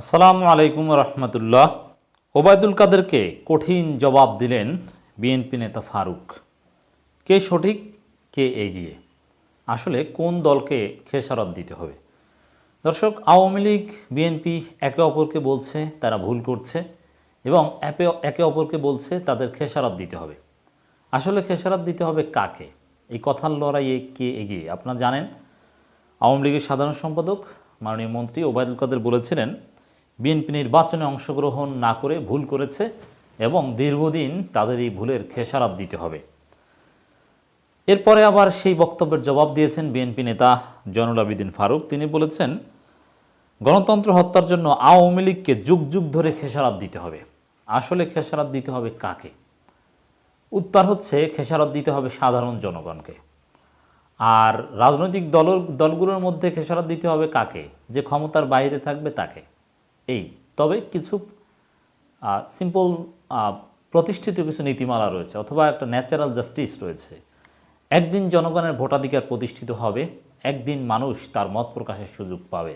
আসসালামু আলাইকুম রহমতুল্লাহ। ওবায়দুল কাদেরকে কঠিন জবাব দিলেন বিএনপি নেতা ফারুক। কে সঠিক, কে এগিয়ে? আসলে কোন দলকে খেসারত দিতে হবে? দর্শক, আওয়ামী লীগ, বিএনপি একে অপরকে বলছে, তারা ভুল করছে এবং একে অপরকে বলছে, তাদের খেসারত দিতে হবে। আসলে খেসারত দিতে হবে কাকে? এই কথার লড়াইয়ে কে এগিয়ে? আপনারা জানেন, আওয়ামী লীগের সাধারণ সম্পাদক, মাননীয় মন্ত্রী ওবায়দুল কাদের বলেছিলেন বিএনপি নির্বাচনে অংশগ্রহণ না করে ভুল করেছে এবং দীর্ঘদিন তাদের এই ভুলের খেসারত দিতে হবে। এরপরে আবার সেই বক্তব্যের জবাব দিয়েছেন বিএনপি নেতা জয়নুল আবিদিন ফারুক। তিনি বলেছেন, গণতন্ত্র হত্যার জন্য আওয়ামী লীগকে যুগ যুগ ধরে খেসারত দিতে হবে। আসলে খেসারত দিতে হবে কাকে? উত্তর হচ্ছে, খেসারত দিতে হবে সাধারণ জনগণকে। আর রাজনৈতিক দল দলগুলোর মধ্যে খেসারত দিতে হবে কাকে? যে ক্ষমতার বাইরে থাকবে তাকে। এই। তবে কিছু সিম্পল প্রতিষ্ঠিত কিছু নীতিমালা রয়েছে অথবা একটা ন্যাচারাল জাস্টিস রয়েছে। একদিন জনগণের ভোটাধিকার প্রতিষ্ঠিত হবে, একদিন মানুষ তার মত প্রকাশের সুযোগ পাবে।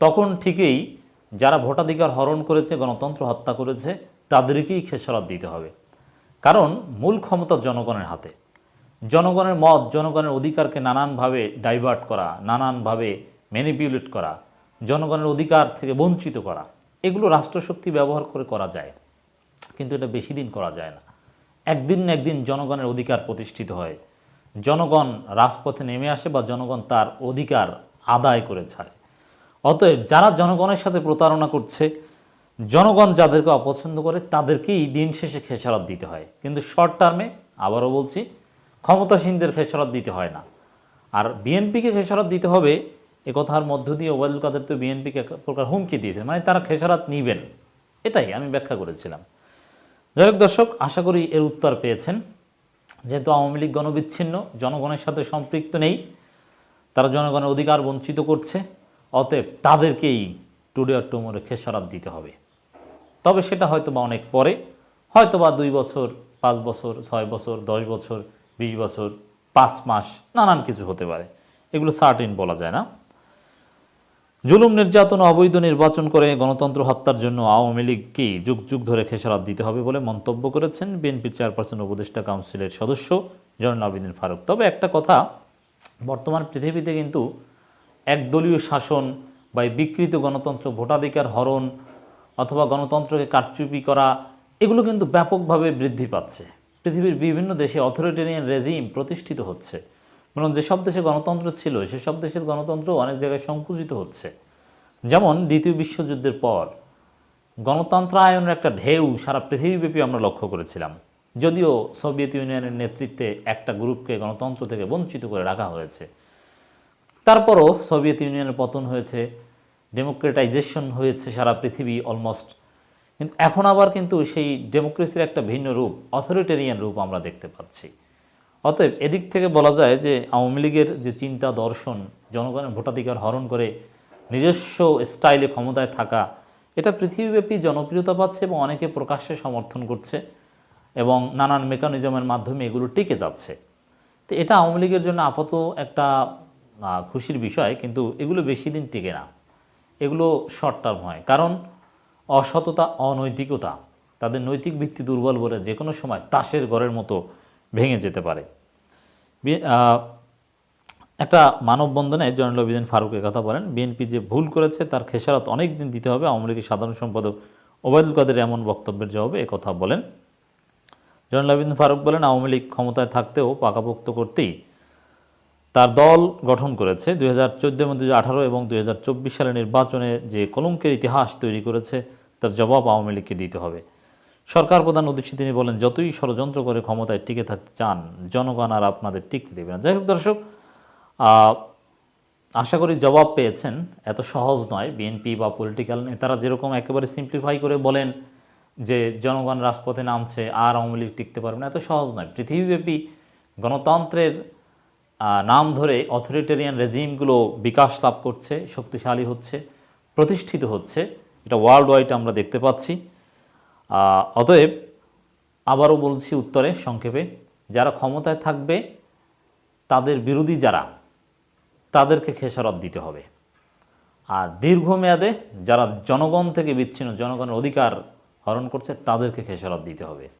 তখন ঠিকই যারা ভোটাধিকার হরণ করেছে, গণতন্ত্র হত্যা করেছে, তাদেরকেই খেসারত দিতে হবে। কারণ মূল ক্ষমতা জনগণের হাতে। জনগণের মত, জনগণের অধিকারকে নানানভাবে ডাইভার্ট করা, নানানভাবে ম্যানিপুলেট করা জনগণের অধিকার থেকে বঞ্চিত করা। এগুলো রাষ্ট্রশক্তি ব্যবহার করে করা যায়। কিন্তু এটা বেশি দিন করা যায় না। একদিন না একদিন জনগণের অধিকার প্রতিষ্ঠিত হয়। জনগণ রাজপথে নেমে আসে বা জনগণ তার অধিকার আদায় করে ছাড়ে। অতএব যারা জনগণের সাথে প্রতারণা করছে, জনগণ যাদেরকে অপছন্দ করে তাদেরকেই দিন শেষে খেসারত দিতে হয়। কিন্তু শর্ট টার্মে আবারও বলছি, ক্ষমতাসীনদের খেসারত দিতে হয় না। আর বিএনপিকে খেসারত দিতে হবে এ কথার মধ্য দিয়ে ওবায়দুল কাদের তো বিএনপিকে এক প্রকার হুমকি দিয়েছেন মানে তারা খেসারত নিবেন। এটাই আমি ব্যাখ্যা করেছিলাম। যাই হোক দর্শক, আশা করি এর উত্তর পেয়েছেন। যেহেতু আওয়ামী লীগ গণবিচ্ছিন্ন, জনগণের সাথে সম্পৃক্ত নেই, তারা জনগণের অধিকার বঞ্চিত করছে, অতএব তাদেরকেই টুডে অর টুমোরে খেসারত দিতে হবে। তবে সেটা হয়তো বা অনেক পরে, হয়তো বা দুই বছর, পাঁচ বছর, ছয় বছর, দশ বছর, বিশ বছর, পাঁচ মাস, নানান কিছু হতে পারে। এগুলো সার্টিন বলা যায় না। জুলুম, নির্যাতন অবৈধ নির্বাচন করে গণতন্ত্র হত্যার জন্য আওয়ামী লীগকেই যুগ যুগ ধরে খেসারত দিতে হবে বলে মন্তব্য করেছেন বিএনপি চেয়ারপারসন উপদেষ্টা কাউন্সিলের সদস্য জয়নুল আবেদিন ফারুক। তবে একটা কথা, বর্তমান পৃথিবীতে কিন্তু একদলীয় শাসন বা বিকৃত গণতন্ত্র, ভোটাধিকার হরণ অথবা গণতন্ত্রকে কারচুপি করা, এগুলো কিন্তু ব্যাপকভাবে বৃদ্ধি পাচ্ছে। পৃথিবীর বিভিন্ন দেশে অথরিটেরিয়ান রেজিম প্রতিষ্ঠিত হচ্ছে। মানে যেসব দেশে গণতন্ত্র ছিল সেসব দেশের গণতন্ত্র অনেক জায়গায় সংকুচিত হচ্ছে। যেমন দ্বিতীয় বিশ্বযুদ্ধের পর, গণতন্ত্রায়নের একটা ঢেউ সারা পৃথিবীব্যাপী আমরা লক্ষ্য করেছিলাম। যদিও সোভিয়েত ইউনিয়নের নেতৃত্বে একটা গ্রুপকে গণতন্ত্র থেকে বঞ্চিত করে রাখা হয়েছে। তারপরও সোভিয়েত ইউনিয়নের পতন হয়েছে, ডেমোক্রেটাইজেশন হয়েছে সারা পৃথিবী অলমোস্ট। কিন্তু এখন আবার কিন্তু সেই ডেমোক্রেসির একটা ভিন্ন রূপ, অথরিটেরিয়ান রূপ আমরা দেখতে পাচ্ছি। অতএব এদিক থেকে বলা যায় যে আওয়ামী লীগের যে চিন্তা দর্শন, জনগণের ভোটাধিকার হরণ করে নিজস্ব স্টাইলে ক্ষমতায় থাকা, এটা পৃথিবীব্যাপী জনপ্রিয়তা পাচ্ছে এবং অনেকে প্রকাশ্যে সমর্থন করছে এবং নানান মেকানিজমের মাধ্যমে এগুলো টিকে যাচ্ছে। তো এটা আওয়ামী লীগের জন্য আপাতত একটা খুশির বিষয়, কিন্তু এগুলো বেশি দিন টিকে না। এগুলো শর্ট টার্ম হয়। কারণ অসততা, অনৈতিকতা, তাদের নৈতিক ভিত্তি দুর্বল বলে যে কোনো সময় তাসের ঘরের মতো ভেঙে যেতে পারে। একটা মানববন্ধনে জয়নুল আবেদিন ফারুকের কথা বলেন, বিএনপি যে ভুল করেছে তার খেসারত অনেক দিন দিতে হবে, আওয়ামী লীগের সাধারণ সম্পাদক ওবায়দুল কাদের এমন বক্তব্যের জবাবে কথা বলেন। জয়নুল আবেদিন ফারুক বলেন, আওয়ামী লীগ ক্ষমতায় থাকতেও পাকাপোক্ত করতেই তার দল গঠন করেছে। দুই হাজার চোদ্দ এবং আঠারো এবং দুই হাজার চব্বিশ সালের নির্বাচনে যে কলঙ্কের ইতিহাস তৈরি করেছে, তার জবাব আওয়ামী লীগকে দিতে হবে। সরকার প্রধান উদ্দেশ্যে তিনি বলেন, যতই ষড়যন্ত্র করে ক্ষমতায় টিকে থাকতে চান, জনগণ আর আপনাদের টিকতে দেবে না। যাই হোক দর্শক আশা করি জবাব পেয়েছেন। এত সহজ নয়, বিএনপি বা পলিটিক্যাল নেতারা যেরকম একেবারে সিম্পলিফাই করে বলেন যে জনগণ রাজপথে নামছে, আর আওয়ামী লীগ টিকতে পারবে না, এত সহজ নয়। পৃথিবীব্যাপী গণতন্ত্রের নাম ধরে অথরিটেরিয়ান রেজিমগুলো বিকাশ লাভ করছে, শক্তিশালী হচ্ছে, প্রতিষ্ঠিত হচ্ছে। এটা ওয়ার্ল্ড ওয়াইড আমরা দেখতে পাচ্ছি। অতএব আবারও বলছি উত্তরে সংক্ষেপে, যারা ক্ষমতায় থাকবে, তাদের বিরোধী যারা, তাদেরকে খেসারত দিতে হবে। আর দীর্ঘমেয়াদে যারা জনগণ থেকে বিচ্ছিন্ন, জনগণের অধিকার হরণ করছে, তাদেরকে খেসারত দিতে হবে।